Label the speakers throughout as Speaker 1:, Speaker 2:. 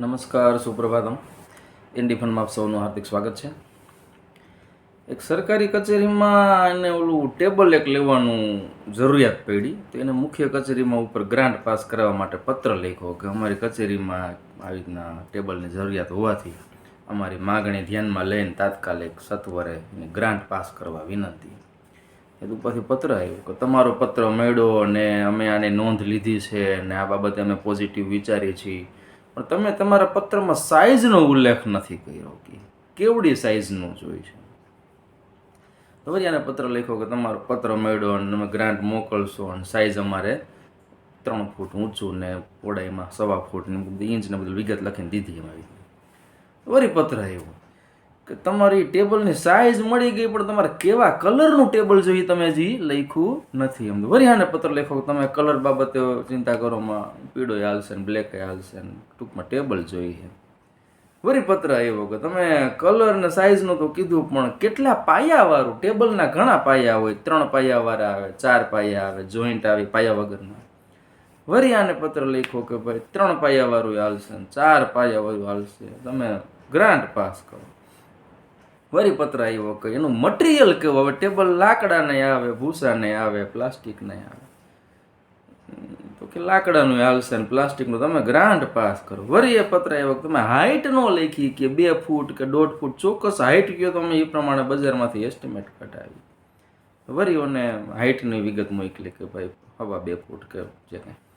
Speaker 1: નમસ્કાર, સુપ્રભાતમ. ઇન્ડી ફંડમાં સૌનું હાર્દિક સ્વાગત છે. એક સરકારી કચેરીમાં એને ઓલું ટેબલ એક લેવાનું જરૂરિયાત પડી, તો એને મુખ્ય કચેરીમાં ઉપર ગ્રાન્ટ પાસ કરાવવા માટે પત્ર લખ્યો કે અમારી કચેરીમાં આવી રીતના ટેબલની જરૂરિયાત હોવાથી અમારી માગણી ધ્યાનમાં લઈને તાત્કાલિક સત્વરે ગ્રાન્ટ પાસ કરવા વિનંતી. એ ઉપરથી પત્ર આવ્યો કે તમારો પત્ર મળ્યો અને અમે આની નોંધ લીધી છે અને આ બાબતે અમે પોઝિટિવ વિચારીએ છીએ. પણ તમે તમારા પત્રમાં સાઇઝનો ઉલ્લેખ નથી કર્યો કે કેવડી સાઇઝનો જોઈ છે. તો વળી આને પત્ર લખ્યો કે તમારો પત્ર મળ્યો અને તમે ગ્રાન્ટ મોકલશો અને સાઇઝ અમારે ત્રણ ફૂટ ઊંચું ને પહોળાઈમાં સવા ફૂટ ને ઇંચને બધું વિગત લખીને દીધી એમાં વળી પત્ર આવ્યો. કે તમારી ટેબલની સાઇઝ મળી ગઈ, પણ તમારે કેવા કલરનું ટેબલ જોઈએ તમે હજી? લખ્યું નથી એમ. વરિયાને પત્ર લખો તમે કલર બાબતે ચિંતા કરોમાં પીળો હાલશે ને બ્લેક હાલશે ને ટૂંકમાં ટેબલ જોઈએ વરી પત્ર આવ્યો કે તમે કલર ને સાઇઝનું તો કીધું, પણ કેટલા પાયાવાળું ટેબલના ઘણા પાયા હોય. ત્રણ પાયાવાળા આવે, ચાર પાયા આવે જોઈન્ટ આવે, પાયા વગરના. વરી આને પત્ર લખ્યો કે ભાઈ, ત્રણ પાયાવાળું હાલશે ને ચાર પાયાવાળું હાલશે. તમે ગ્રાન્ટ પાસ કરો. વળી પત્ર આવ્યો કે એનું મટીરિયલ કેવું હવે ટેબલ લાકડા નહીં આવે ભૂસા નહીં આવે પ્લાસ્ટિક નહીં આવે તો કે લાકડાનું હાલશે ને પ્લાસ્ટિકનું તમે ગ્રાન્ટ પાસ કરો. વળી એ પત્ર એ કે તમે હાઇટ નો લખી કે બે ફૂટ કે દોઢ ફૂટ ચોક્કસ હાઇટ કયો તમે એ પ્રમાણે બજારમાંથી એસ્ટિમેટ કઢાવી. વળી અને હાઇટની વિગત મોકલી કે ભાઈ હવા બે ફૂટ કે જે કાંઈ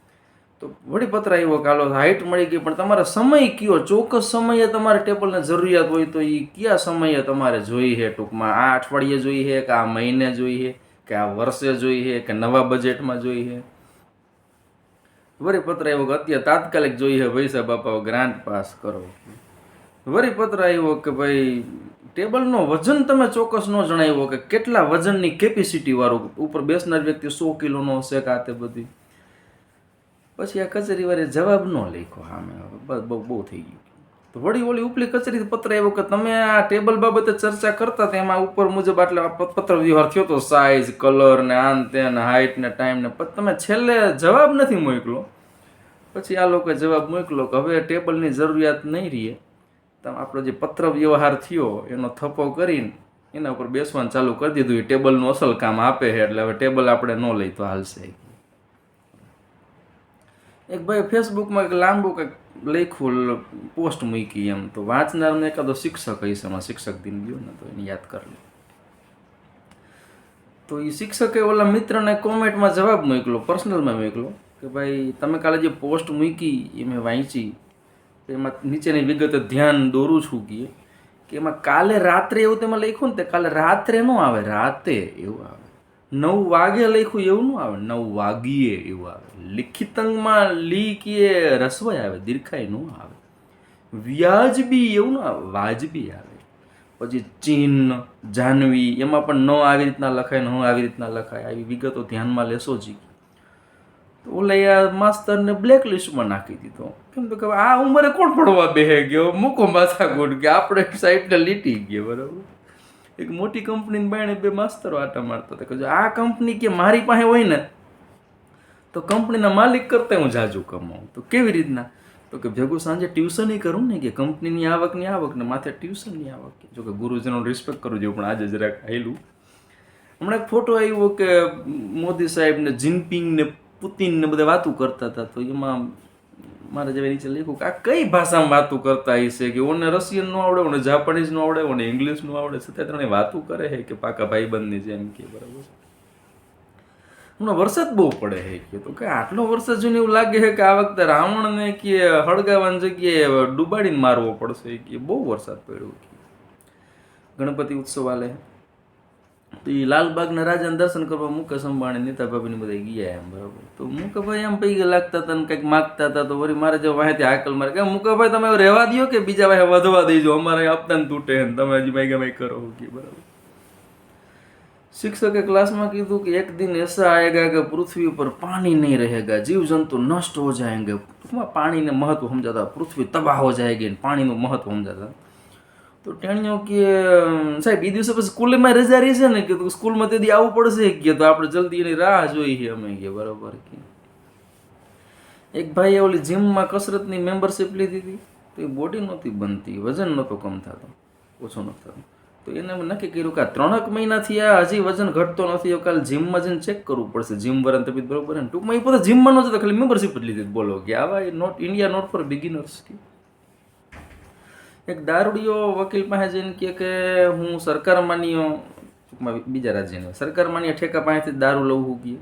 Speaker 1: તો વળી પત્ર આવ્યો કે હાઇટ મળી ગઈ, પણ તમારો સમય કયો? ચોક્કસ સમયે તમારે ટેબલને જરૂરિયાત હોય તો એ કયા સમયે તમારે જોઈએ ટૂંકમાં? આ અઠવાડિયે જોઈએ કે આ મહિને જોઈએ કે આ વર્ષે જોઈએ કે નવા બજેટમાં જોઈએ વળી પત્ર આવ્યો કે અત્યારે તાત્કાલિક જોઈએ પૈસા બાપા ગ્રાન્ટ પાસ કરો. વરીપત્ર આવ્યો કે ભાઈ, ટેબલનો વજન તમે ચોક્કસ ન જણાવ્યો કે કેટલા વજનની કેપેસિટી વાળું? ઉપર બેસનાર વ્યક્તિ સો કિલોનો હશે કે આ તે બધી? પછી આ કચેરી વાળે જવાબ ન લખ્યો સામે. બસ બહુ બહુ થઈ ગયું. તો વળી વળી ઉપલી કચેરી પત્ર આવ્યો કે તમે આ ટેબલ બાબતે ચર્ચા કરતા હતા, એમાં ઉપર મુજબ આટલે પત્ર વ્યવહાર થયો તો સાઇઝ કલર ને આન તે ને હાઇટ ને ટાઈમ ને તમે છેલ્લે જવાબ નથી મોકલો. પછી આ લોકોએ જવાબ મોકલો કે હવે ટેબલની જરૂરિયાત નહીં રહીએ તમે આપણો જે પત્ર વ્યવહાર થયો, એનો થપ્પો કરીને એના ઉપર બેસવાનું ચાલુ કરી દીધું. એ ટેબલનું અસલ કામ આપે છે, એટલે હવે ટેબલ આપણે ન લઈ તો હાલશે. એક ભાઈ ફેસબુકમાં એક લાંબુ કંઈક લખ્યું પોસ્ટ મૂકી એમ. તો વાંચનારને એકાદો શિક્ષક હશે એમાં, શિક્ષક દિન ગયો ને, તો એને યાદ કરી તો એ શિક્ષકે ઓલા મિત્રને કોમેન્ટમાં જવાબ મોકલો પર્સનલમાં મોકલો કે ભાઈ, તમે કાલે જે પોસ્ટ મૂકી એ મેં વાંચી એમાં નીચેની વિગતે ધ્યાન દોરું છું કે એમાં કાલે રાત્રે એવું તેમાં લખ્યું ને, તે કાલે રાત્રે ન આવે, રાતે એવું આવે. નવ વાગે લખ્યું એવું ન આવે, નવ વાગીએ એવું આવે. લિખિતંગમાં લીકીએ રસવાય આવે દીર્ઘાય ન આવે. વ્યાજબી એવું ના વાજબી આવે. પછી ચીન જાનવી, એમાં પણ ન આવી રીતના લખાય ન આવી રીતના લખાય, આવી વિગતો ધ્યાનમાં લેશો જી ઓલે આ માસ્તરને બ્લેક લિસ્ટમાં નાખી દીધો. કેમ તો કે આ ઉંમરે કોણ ભણવા બેહે ગયો? મૂકો માથા ગુટ કે આપણે સાઈડને લીટી ગયો, બરાબર? એક મોટી કંપનીની બાયણે બે માસ્તરો આટા મારતા હતા. કે આ કંપની કે મારી પાસે હોય ને, તો કંપનીના માલિક કરતા હું જાજુ કમાઉં તો કેવી રીતના? તો કે ભેગું સાંજે ટ્યુશન કરું ને કે કંપનીની આવકની આવક ને માથે ટ્યુશનની આવક. જો કે ગુરુજીનો રિસ્પેક્ટ કરું જોઈએ પણ આજે જરાક આવેલું હમણાં એક ફોટો આવ્યો કે મોદી સાહેબ ને જિનપિંગ ને પુતિન ને બધા વાતું કરતા હતા. તો એમાં મારે જેવા નીચે લખ્યું કે આ કઈ ભાષામાં વાતું કરતા હશે કે ઓને રશિયનનું આવડે, ઓને જાપાનીઝનું આવડે, ઓને ઇંગ્લિશનું આવડે. છતાં ત્રણે વાતું કરે છે કે પાકા ભાઈબંધની જેમ કે, બરાબર હમણાં વરસાદ બહુ પડે છે કે, તો કે આટલો વરસાદ જોઈને એવું લાગે છે કે આ વખતે રાવણને કે હળગાવાની જગ્યાએ ડૂબાડીને મારવો પડશે કે બહુ વરસાદ પડ્યો કે. ગણપતિ ઉત્સવ આલે તો એ લાલબાગના રાજાને દર્શન કરવા મુકેશ અંબાણી નીતા ભાભીને બધા ગયા એમ, બરાબર. તો મુકાભાઈ એમ પૈકી લાગતા હતા ને કંઈક માગતા હતા તો વળી મારે જો વાંહે હાકલ મારે. કે મુકાભાઈ તમે રહેવા દો કે બીજા ભાઈ વધવા દેજો? અમારે આપતાને તૂટે ને તમે હજી ભાઈ ગમે કરો કે, બરાબર. શિક્ષકે ક્લાસમાં કીધું કે એક દિન એસા આવેગા કે પૃથ્વી ઉપર પાણી નહીં રહેગા, જીવજંતુ નષ્ટ હો જાયંગે. પાણીને મહત્વ સમજાતા, પૃથ્વી તબાહ હો જાયગી પાણીનું મહત્વ સમજાતા. તો ટેણીઓ કે સાહેબ એ દિવસે પછી સ્કૂલમાં રજા રહી છે ને કે તું સ્કૂલમાં તેથી આવવું પડશે કે, તો આપણે જલ્દી એની રાહ જોઈએ અમે કે, બરાબર કે. એક ભાઈએ ઓલી જીમમાં કસરતની મેમ્બરશીપ લીધી હતી, તો એ બોડી નહોતી બનતી, વજન નહોતો કમ થતો, ઓછો નહોતો થતો. તો એને નક્કી કર્યું કે આ ત્રણેક મહિનાથી આ હજી વજન ઘટતો નથી, કાલે જીમમાં જઈને ચેક કરવું પડશે. જીમ વરણ તબિયત બરોબર ને? ટૂંકમાં એ પોતે જીમમાં નહોતો ખાલી મેમ્બરશીપ જ લીધી બોલો કે આવા not India not for beginners કે. એક દારૂડિયો વકીલ પાસે જઈને કહે કે હું સરકાર માનીયો બીજા રાજ્યને સરકાર માનીય ઠેકા પાસેથી દારૂ લઉં હું કે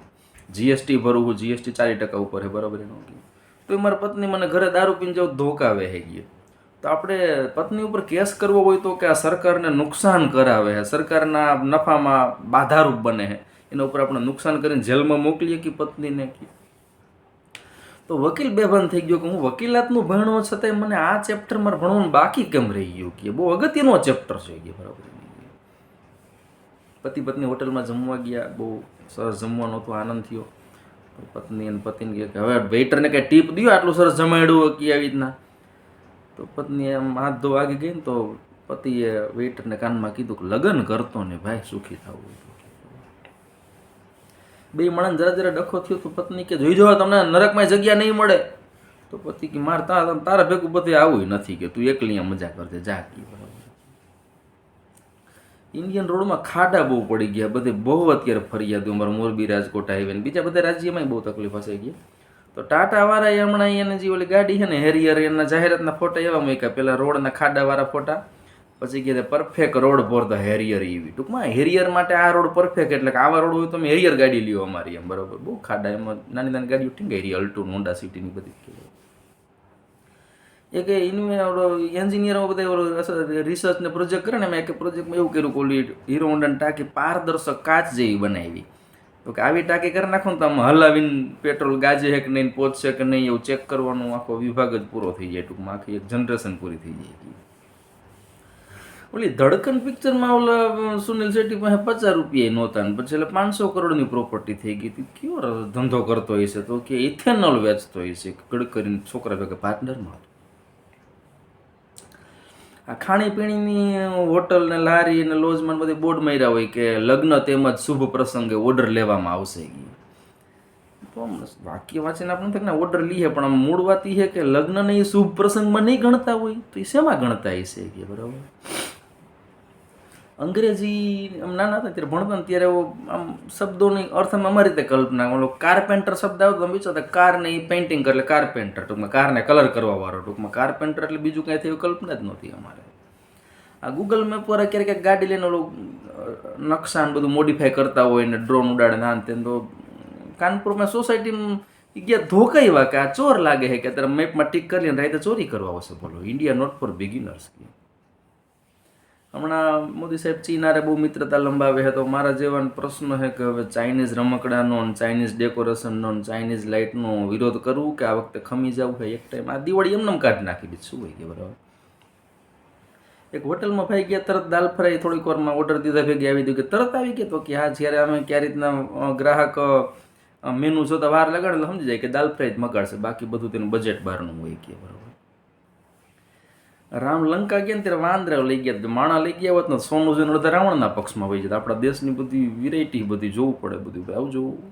Speaker 1: જીએસટી ભરું હું જીએસટી ચાલીસ ટકા ઉપર છે બરાબર એનો તો એ મારી પત્ની મને ઘરે દારૂ પીને જાવ ધોકાવે હે ગયો. તો આપણે પત્ની ઉપર કેસ કરવો હોય તો કે આ સરકારને નુકસાન કરાવે છે સરકારના નફામાં બાધારૂપ બને છે એના ઉપર આપણે નુકસાન કરીને જેલમાં મોકલીએ કે પત્નીને કે તો વકીલ બેભાન થઈ ગયો કે હું વકીલાતનું ભણવો છતાંય મને આ ચેપ્ટર મારે ભણવાનું બાકી કેમ રહી ગયું કે? બહુ અગત્યનો ચેપ્ટર છે કે બરાબર? પતિ પત્ની હોટલમાં જમવા ગયા, બહુ સરસ જમવાનો હતો, આનંદ થયો. પત્ની અને પતિને કહે કે હવે વેઇટરને કંઈ ટીપ દો આટલું સરસ જમાડ્યું કે આવી રીતના. તો પત્ની એમ હાથ ધો વાગી ગઈ ને તો પતિએ વેઇટરને કાનમાં કીધું કે લગ્ન કરતો ને ભાઈ સુખી થવું બે માણસ જરા જરા ડખો થયો તો પત્ની કે, જોઈ જવા તમને નરકમાં જગ્યા નહીં મળે. તો પતિ કે, માર તારા તારા ભેગું બધે આવું નથી કે, તું એકલી મજા કરજે, જા. ઇન્ડિયન રોડમાં ખાડા બહુ પડી ગયા, બધે બહુ અત્યારે ફરિયાદ અમારા મોરબી, રાજકોટ હાઈવે બીજા બધા રાજ્યમાં બહુ તકલીફ હશે ગયા તો ટાટાવાળા હમણાં એને જે ઓલી ગાડી છે ને હેરિયર એના જાહેરાતના ફોટા એવા મૂક્યા. પેલા રોડના ખાડાવાળા ફોટા. પછી કહે perfect road for the Harrier એવી ટૂંકમાં હેરિયર માટે આ રોડ પરફેક્ટ એટલે કે આવા રોડ હોય તમે હેરિયર ગાડી લ્યો અમારી એમ, બરાબર? બહુ ખાડા એમાં, નાની નાની ગાડીઓ ઠીક રહી અલ્ટો હોન્ડા સિટીની બધી એક ઇન્વે એન્જિનિયરો બધા રિસર્ચ ને પ્રોજેક્ટ કરે ને મેં એક પ્રોજેક્ટમાં એવું કર્યું કે ઓલી હીરો હોન્ડાની ટાંકી પારદર્શક કાચ જેવી બનાવી. તો કે આવી ટાંકી કરી નાખો ને તો આમ હલાવીને પેટ્રોલ ગાજે છે કે નહીં પહોંચશે કે નહીં એવું ચેક કરવાનો, આખો વિભાગ જ પૂરો થઈ જાય ટૂંકમાં, આખી એક જનરેશન પૂરી થઈ જાય. ઓલી ધડકન પિક્ચરમાં ઓલા સુનિલ શેટ્ટી પાસે પચાસ રૂપિયા નહોતા ને પછી એટલે પાંચસો કરોડની પ્રોપર્ટી થઈ ગઈ હતી. કેવો ધંધો કરતો હશે તો? કે ઇથેનોલ વેચતો હશે? ગડકરીને છોકરા ભેગા પાર્ટનરમાં આ ખાણીપીણીની હોટલ ને લારી ને લોજમાં બધી બોર્ડ માર્યા હોય કે લગ્ન તેમજ શુભ પ્રસંગે ઓર્ડર લેવામાં આવશે વાક્ય વાંચીને આપણે થાય ઓર્ડર લઈએ પણ આમ મૂળ વાત એ છે કે લગ્નને એ શુભ પ્રસંગમાં નહીં ગણતા હોય. તો એ શેમાં ગણતા હશે કે બરાબર? અંગ્રેજી આમ નાના હતા ત્યારે ભણતા ને ત્યારે આમ શબ્દોની અર્થમાં અમારી રીતે કલ્પના ઓલો કારપેન્ટર શબ્દ આવતો તમે વિચારતા કારને એ પેઇન્ટિંગ એટલે કાર્પેન્ટર ટૂંકમાં કારને કલર કરવા વાળો ટૂંકમાં કારપેન્ટર એટલે બીજું કાંઈ થયું કલ્પના જ નહોતી અમારે. આ ગૂગલ મેપ પર ક્યારેક ક્યારેક ગાડી લઈને ઓલું અ, નકશા ને બધું મોડિફાઈ કરતા હોય ને ડ્રોન ઉડાડે ના તે તો કાનપુરમાં સોસાયટીમાં ગયા ધોકાઈવા કે આ ચોર લાગે છે કે અત્યારે મેપમાં ટીક કરીને રાતે ચોરી કરવા આવશે બોલો. ઇન્ડિયા નોટ ફોર બિગિનર્સ હમણાં મોદી સાહેબ ચીનારે બહુ મિત્રતા લંબાવે હતો. મારા જેવાનો પ્રશ્ન છે કે હવે ચાઇનીઝ રમકડાનો ચાઇનીઝ ડેકોરેશનનો ચાઇનીઝ લાઇટનો વિરોધ કરવું કે આ વખતે ખમી જવું હોય એક ટાઈમ આ દિવાળી એમને કાઢી નાખી દીધી. શું હોય કે બરાબર? એક હોટલમાં ભાઈ ગયા, તરત દાલ ફ્રાય થોડીક વારમાં ઓર્ડર દીધા, ભેગી આવી દીધું. કે તરત આવી ગયા તો કે હા, જ્યારે અમે ક્યાં રીતના ગ્રાહક મેનુ જોતા વાર લગાડે એટલે સમજી જાય કે દાલ ફ્રાય જ મગાડશે. બાકી બધું તેનું બજેટ બહારનું હોય કે બરાબર. રામ લંકા ગયા ત્યારે વાંદરા લઈ ગયા. માણા લઈ ગયા હોત ને સોનું જોઈને અડધા રાવણના પક્ષમાં વહી જતા. આપણા દેશની બધી વિરાયટી બધી જોવું પડે બધું. આવું જોવું.